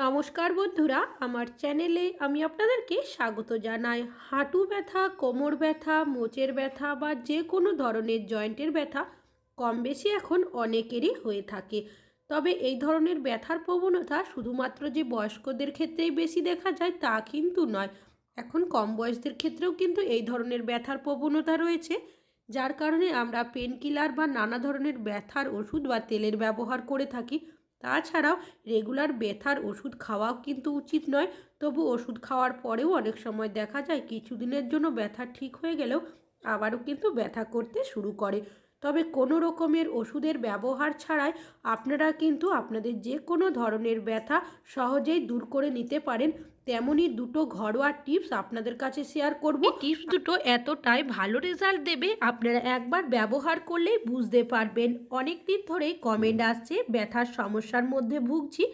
নমস্কার বন্ধুরা, আমার চ্যানেলে আমি আপনাদেরকে স্বাগত জানাই। হাঁটু ব্যথা, কোমর ব্যথা, মোচের ব্যথা বা যে কোনো ধরনের জয়েন্টের ব্যথা কম বেশি এখন অনেকেরই হয়ে থাকে। তবে এই ধরনের ব্যথার প্রবণতা শুধুমাত্র যে বয়স্কদের ক্ষেত্রেই বেশি দেখা যায় তা কিন্তু নয়। এখন কম বয়সদের ক্ষেত্রেও কিন্তু এই ধরনের ব্যথার প্রবণতা রয়েছে, যার কারণে আমরা পেন কিলার বা নানা ধরনের ব্যথার ওষুধ বা তেলের ব্যবহার করে থাকি। তাছাড়াও রেগুলার ব্যথার ওষুধ খাওয়াও কিন্তু উচিত নয়। তবু ওষুধ খাওয়ার পরেও অনেক সময় দেখা যায় কিছুদিনের জন্য ব্যথা ঠিক হয়ে গেলেও আবারও কিন্তু ব্যথা করতে শুরু করে। তবে কোনো রকমের ওষুধের ব্যবহার ছাড়াই আপনারা কিন্তু আপনাদের যে কোনো ধরনের ব্যথা সহজেই দূর করে নিতে পারেন। তেমনই দুটো ঘরোয়া টিপস আপনাদের কাছে শেয়ার করব। টিপস দুটো এতটাই ভালো রেজাল্ট দেবে, আপনারা একবার ব্যবহার করলেই বুঝতে পারবেন। অনেক দিন ধরেই কমেন্ট আসছে, ব্যথার সমস্যার মধ্যে ভুগছি।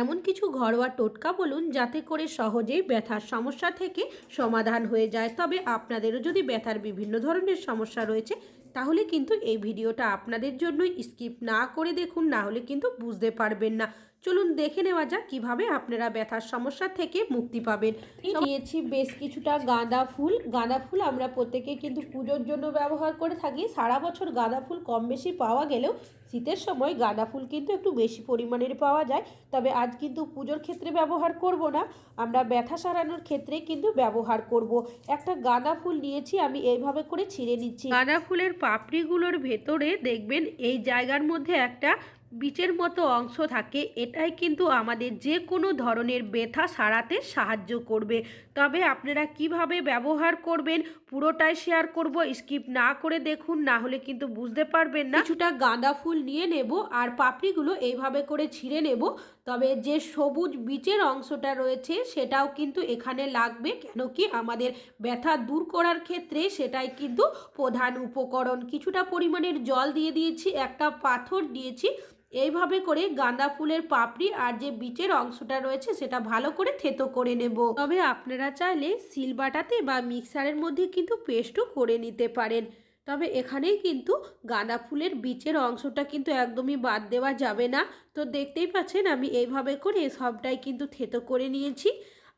এমন কিছু ঘরোয়া টোটকা বলুন, যাতে করে সহজেই ব্যথার সমস্যা থেকে সমাধান হয়ে যায়। তবে আপনাদেরও যদি ব্যথার বিভিন্ন ধরনের সমস্যা রয়েছে তাহলে কিন্তু এই ভিডিওটা আপনাদের জন্যই স্কিপ না করে দেখুন, না হলে কিন্তু বুঝতে পারবেন না। চলুন দেখে নেওয়া যাক কীভাবে আপনারা ব্যথার সমস্যা থেকে মুক্তি পাবেন। নিয়েছি বেশ কিছুটা গাঁদা ফুল। গাঁদা ফুল আমরা প্রত্যেকে কিন্তু পুজোর জন্য ব্যবহার করে থাকি। সারা বছর গাঁদা ফুল কম বেশি পাওয়া গেলেও শীতের সময় গাঁদা ফুল কিন্তু একটু বেশি পরিমাণের পাওয়া যায়। তবে আজ কিন্তু পুজোর ক্ষেত্রে ব্যবহার করব না। আমরা ব্যথা সারানোর ক্ষেত্রে কিন্তু ব্যবহার করব। একটা গাঁদা ফুল নিয়েছি আমি এইভাবে করে ছিঁড়ে নিচ্ছি। গাঁদা ফুলের পাপড়িগুলোর ভেতরে দেখবেন এই জায়গার মধ্যে একটা বীচের মতো অংশ থাকে, এটাই কিন্তু আমাদের যে কোনো ধরনের ব্যথা সারাতে সাহায্য করবে। তবে আপনারা কীভাবে ব্যবহার করবেন পুরোটাই শেয়ার করব স্কিপ না করে দেখুন, না হলে কিন্তু বুঝতে পারবেন না। কিছুটা গাঁদা ফুল নিয়ে নেব আর পাপড়িগুলো এইভাবে করে ছিঁড়ে নেব। তবে যে সবুজ বীচের অংশটা রয়েছে সেটাও কিন্তু এখানে লাগবে। কেন কি আমাদের ব্যথা দূর করার ক্ষেত্রে সেটাই কিন্তু প্রধান উপকরণ। কিছুটা পরিমাণের জল দিয়ে দিয়েছি, একটা পাথর দিয়েছি। এইভাবে করে গাঁদা ফুলের পাপড়ি আর যে বীচের অংশটা রয়েছে সেটা ভালো করে থেতো করে নেব। তবে আপনারা চাইলে সিলবাটাতে বা মিক্সারের মধ্যে কিন্তু পেস্টও করে নিতে পারেন। তবে এখানেই কিন্তু গাঁদা ফুলের বীচের অংশটা কিন্তু একদমই বাদ দেওয়া যাবে না। তো দেখতেই পাচ্ছেন আমি এইভাবে করে সবটাই কিন্তু থেতো করে নিয়েছি।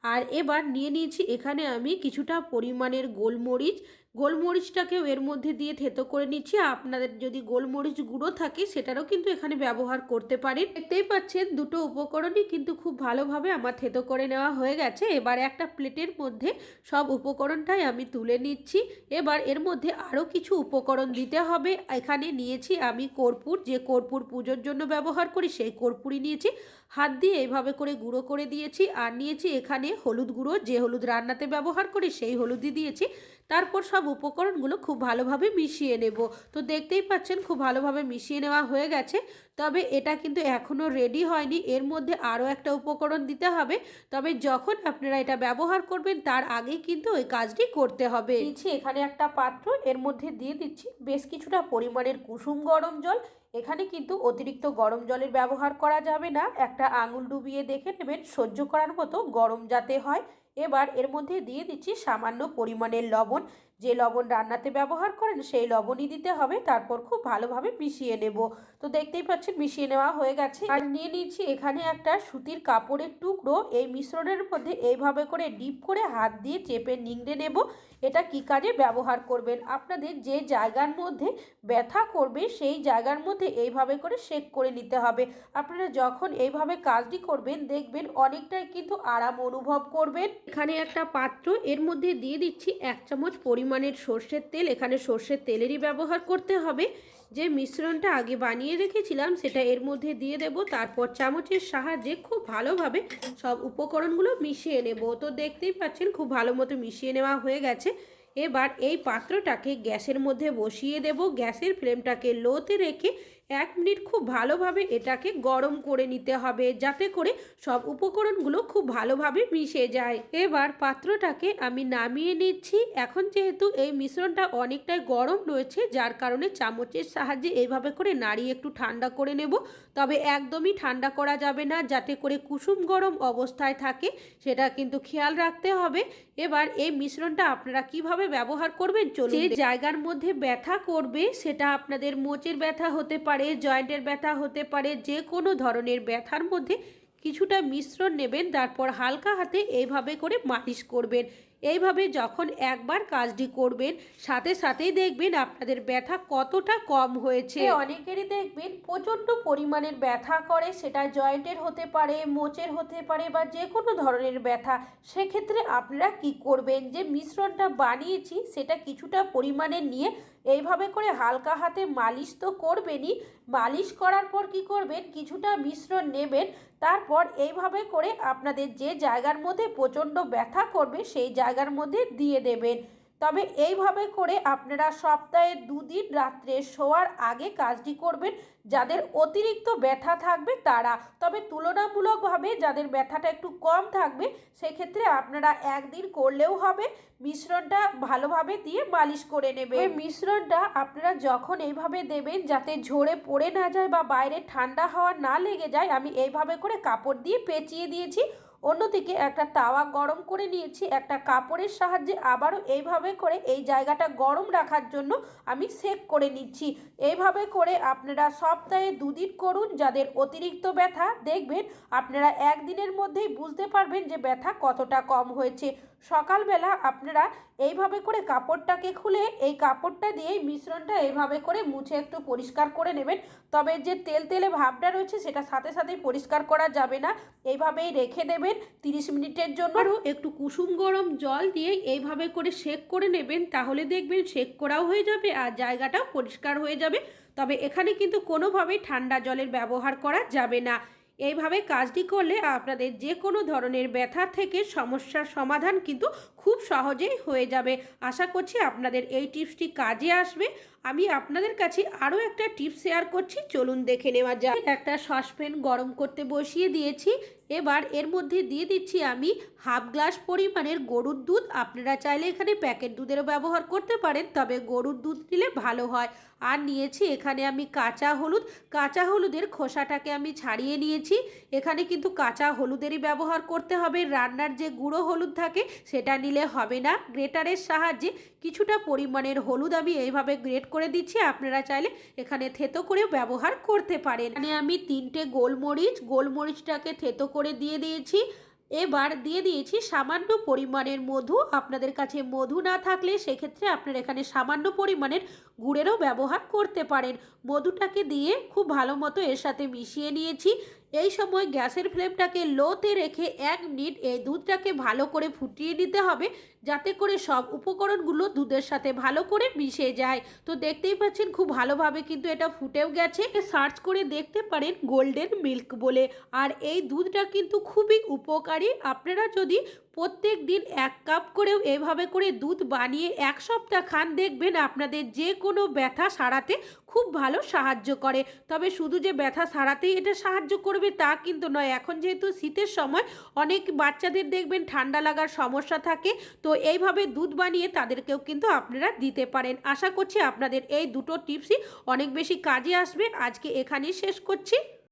আর এবার নিয়ে নিয়েছি এখানে আমি কিছুটা পরিমাণের গোলমরিচ গোলমরিচটাকেও এর মধ্যে দিয়ে থেতো করে নিচ্ছি। আপনাদের যদি গোলমরিচ গুঁড়ো থাকে, সেটারও কিন্তু এখানে ব্যবহার করতে পারেন। দেখতেই পাচ্ছেন, দুটো উপকরণই কিন্তু খুব ভালোভাবে আমার থেতো করে নেওয়া হয়ে গেছে। এবার একটা প্লেটের মধ্যে সব উপকরণটাই আমি তুলে নিচ্ছি। এবার এর মধ্যে আরও কিছু উপকরণ দিতে হবে। এখানে নিয়েছি আমি কর্পূর। যে কর্পূর পুজোর জন্য ব্যবহার করি, সেই কর্পূরই নিয়েছি। হাত দিয়ে এইভাবে করে গুঁড়ো করে দিয়েছি। আর নিয়েছি এখানে হলুদ গুঁড়ো। যে হলুদ রান্নাতে ব্যবহার করি, সেই হলুদই দিয়েছি। তারপর সব উপকরণগুলো খুব ভালোভাবে মিশিয়ে নেব। তো দেখতেই পাচ্ছেন খুব ভালোভাবে মিশিয়ে নেওয়া হয়ে গেছে। তবে এটা কিন্তু এখনও রেডি হয়নি। এর মধ্যে আরও একটা উপকরণ দিতে হবে। তবে যখন আপনারা এটা ব্যবহার করবেন, তার আগেই কিন্তু ওই কাজটি করতে হবে। দিচ্ছি এখানে একটা পাত্র। এর মধ্যে দিয়ে দিচ্ছি বেশ কিছুটা পরিমাণের কুসুম গরম জল। এখানে কিন্তু অতিরিক্ত গরম জলের ব্যবহার করা যাবে না। একটা আঙুল ডুবিয়ে দেখে নেবেন, সহ্য করার মতো গরম যাতে হয়। এবার এর মধ্যে দিয়ে দিচ্ছি সামান্য পরিমাণের লবণ। যে লবণ রান্নাতে ব্যবহার করেন, সেই লবণই দিতে হবে। তারপর খুব ভালোভাবে মিশিয়ে নেব। তো দেখতেই পাচ্ছেন, মিশিয়ে নেওয়া হয়ে গেছে। আর নিয়ে নিচ্ছি এখানে একটা সুতির কাপড়ের টুকরো। এই মিশ্রণের মধ্যে এইভাবে করে ডিপ করে হাত দিয়ে চেপে নিংড়ে নেব। এটা কি কাজে ব্যবহার করবেন? আপনাদের যে জায়গার মধ্যে ব্যথা করবে, সেই জায়গার মধ্যে এইভাবে করে শেক করে নিতে হবে। আপনারা যখন এইভাবে কাজটি করবেন, দেখবেন অনেকটাই কিন্তু আরাম অনুভব করবেন। এখানে একটা পাত্র, এর মধ্যে দিয়ে দিচ্ছি এক চামচ পরিমাণের সর্ষের তেল, এখানে সর্ষের তেলেরই ব্যবহার করতে হবে। যে মিশ্রণটা আগে বানিয়ে রেখেছিলাম, সেটা এর মধ্যে দিয়ে দেব। তারপর চামচের সাহায্যে খুব ভালোভাবে সব উপকরণগুলো মিশিয়ে নেব। তো দেখতেই পাচ্ছেন, খুব ভালো মতো মিশিয়ে নেওয়া হয়ে গেছে। এবার এই পাত্রটাকে গ্যাসের মধ্যে বসিয়ে দেব। গ্যাসের ফ্লেমটাকে লোতে রেখে এক মিনিট খুব ভালোভাবে এটাকে গরম করে নিতে হবে যাতে করে সব উপকরণগুলো খুব ভালোভাবে মিশে যায়। এবার পাত্রটাকে আমি নামিয়ে নিচ্ছি। এখন যেহেতু এই মিশ্রণটা অনেকটাই গরম রয়েছে যার কারণে চামচের সাহায্যে এইভাবে করে নাড়িয়ে একটু ঠান্ডা করে নেব। তবে একদমই ঠান্ডা করা যাবে না যাতে করে কুসুম গরম অবস্থায় থাকে সেটা কিন্তু খেয়াল রাখতে হবে। এবার এই মিশ্রণটা আপনারা কীভাবে ব্যবহার করবেন চলুন যে জায়গার মধ্যে ব্যথা করবে সেটা আপনাদের মোচের ব্যথা হতে পারে জয়েন্টের ব্যথা হতে পারে, যে কোনো ধরনের ব্যথার মধ্যে কিছুটা মিশ্রণ নেবেন, তারপর হালকা হাতে এইভাবে করে মালিশ করবেন। এইভাবে যখন একবার কাজটি করবেন, সাথে সাথেই দেখবেন আপনাদের ব্যথা কতটা কম হয়েছে। অনেকেরই দেখবেন প্রচণ্ড পরিমাণের ব্যথা করে, সেটা জয়েন্টের হতে পারে, মোচের হতে পারে বা যে কোনো ধরনের ব্যথা। সেক্ষেত্রে আপনারা কি করবেন? যে মিশ্রণটা বানিয়েছি, সেটা কিছুটা পরিমাণে নিয়ে এইভাবে করে হালকা হাতে মালিশ তো করবেনই। মালিশ করার পর কি করবেন? কিছুটা মিশ্রণ নেবেন। তারপর এইভাবে করে আপনাদের যে জায়গার মধ্যে প্রচণ্ড ব্যথা করবে, সেই জায়গার মধ্যে দিয়ে দেবেন। তবে এইভাবে করে আপনারা সপ্তাহে দুদিন রাত্রে শোয়ার আগে কাজটি করবেন। যাদের অতিরিক্ত ব্যথা থাকবে তারা, তবে তুলনামূলকভাবে যাদের ব্যথাটা একটু কম থাকবে, সেক্ষেত্রে আপনারা একদিন করলেও হবে। মিশ্রণটা ভালোভাবে দিয়ে মালিশ করে নেবে মিশ্রণটা আপনারা যখন এইভাবে দেবেন, যাতে ঝরে পড়ে না যায় বা বাইরে ঠান্ডা হাওয়া না লেগে যায়, আমি এইভাবে করে কাপড় দিয়ে পেঁচিয়ে দিয়েছি। অন্যদিকে একটা তাওয়া গরম করে নিয়েছি, একটা কাপড়ের সাহায্যে আবারও এইভাবে করে এই জায়গাটা গরম রাখার জন্য আমি সেক করে নিচ্ছি। এইভাবে করে আপনারা সপ্তাহে দুদিন করুন যাদের অতিরিক্ত ব্যথা, দেখবেন আপনারা একদিনের মধ্যেই বুঝতে পারবেন যে ব্যথা কতটা কম হয়েছে। সকালবেলা আপনারা এইভাবে করে কাপড়টাকে খুলে এই কাপড়টা দিয়েই মিশ্রণটা এইভাবে করে মুছে একটু পরিষ্কার করে নেবেন। তবে যে তেল তেলে ভাবটা রয়েছে সেটা সাথে সাথেই পরিষ্কার করা যাবে না। এইভাবেই রেখে দেবেন তিরিশ মিনিটের জন্য। আরও একটু কুসুম গরম জল দিয়ে এইভাবে করে শেক করে নেবেন তাহলে দেখবেন শেক করাও হয়ে যাবে আর জায়গাটাও পরিষ্কার হয়ে যাবে। তবে এখানে কিন্তু কোনোভাবেই ঠান্ডা জলের ব্যবহার করা যাবে না। এইভাবে কাজটি করলে আপনাদের যে কোনো ধরনের ব্যথা থেকে সমস্যার সমাধান কিন্তু খুব সহজেই হয়ে যাবে। আশা করছি আপনাদের এই টিপসটি কাজে আসবে। আমি আপনাদের কাছে আরও একটা টিপস শেয়ার করছি। চলুন দেখে নেওয়া যাক। একটা সসপ্যান গরম করতে বসিয়ে দিয়েছি। এবার এর মধ্যে দিয়ে দিচ্ছি আমি হাফ গ্লাস পরিমাণের গরুর দুধ। আপনারা চাইলে এখানে প্যাকেট দুধেরও ব্যবহার করতে পারেন, তবে গরুর দুধ নিলে ভালো হয়। আর নিয়েছি এখানে আমি কাঁচা হলুদ। কাঁচা হলুদের খোসাটাকে আমি ছাড়িয়ে নিয়েছি। এখানে কিন্তু কাঁচা হলুদেরই ব্যবহার করতে হবে। রান্নার যে গুঁড়ো হলুদ থাকে, সেটা নিলে হবে না। গ্রেটারের সাহায্যে কিছুটা পরিমাণের হলুদ আমি এইভাবে গ্রেট করে দিচ্ছি। আপনারা চাইলে এখানে থেতো করে ব্যবহার করতে পারেন। এখানে আমি তিনটে গোলমরিচ, গোলমরিচটাকে থেতো করে দিয়ে দিয়েছি। এবার দিয়ে দিয়েছি সামান্য পরিমাণের মধু। আপনাদের কাছে মধু না থাকলে সেক্ষেত্রে আপনারা এখানে সামান্য পরিমাণের গুড়েরও ব্যবহার করতে পারেন। মধুটাকে দিয়ে খুব ভালো মতো এর সাথে মিশিয়ে নিয়েছি। এই সময় গ্যাসের ফ্লেমটাকে লোতে রেখে এক মিনিট এই দুধটাকে ভালো করে ফুটিয়ে নিতে হবে, যাতে করে সব উপকরণগুলো দুধের সাথে ভালো করে মিশে যায়। তো দেখতেই পাচ্ছেন খুব ভালোভাবে কিন্তু এটা ফুটেও গেছে। সার্চ করে দেখতে পারেন গোল্ডেন মিল্ক বলে। আর এই দুধটা কিন্তু খুবই উপকারী। আপনারা যদি প্রত্যেক দিন এক কাপ করেও এভাবে করে দুধ বানিয়ে এক সপ্তাহ খান দেখবেন আপনাদের যে কোনো ব্যথা সারাতে খুব ভালো সাহায্য করে। তবে শুধু যে ব্যথা সারাতেই এটা সাহায্য করবে তা কিন্তু নয়, এখন যেহেতু শীতের সময় অনেক বাচ্চাদের দেখবেন ঠান্ডা লাগার সমস্যা থাকে, তো এইভাবে দুধ বানিয়ে তাদেরকেও কিন্তু আপনারা দিতে পারেন। আশা করছি আপনাদের এই দুটো টিপসই অনেক বেশি কাজে আসবে। আজকে এখানেই শেষ করছি।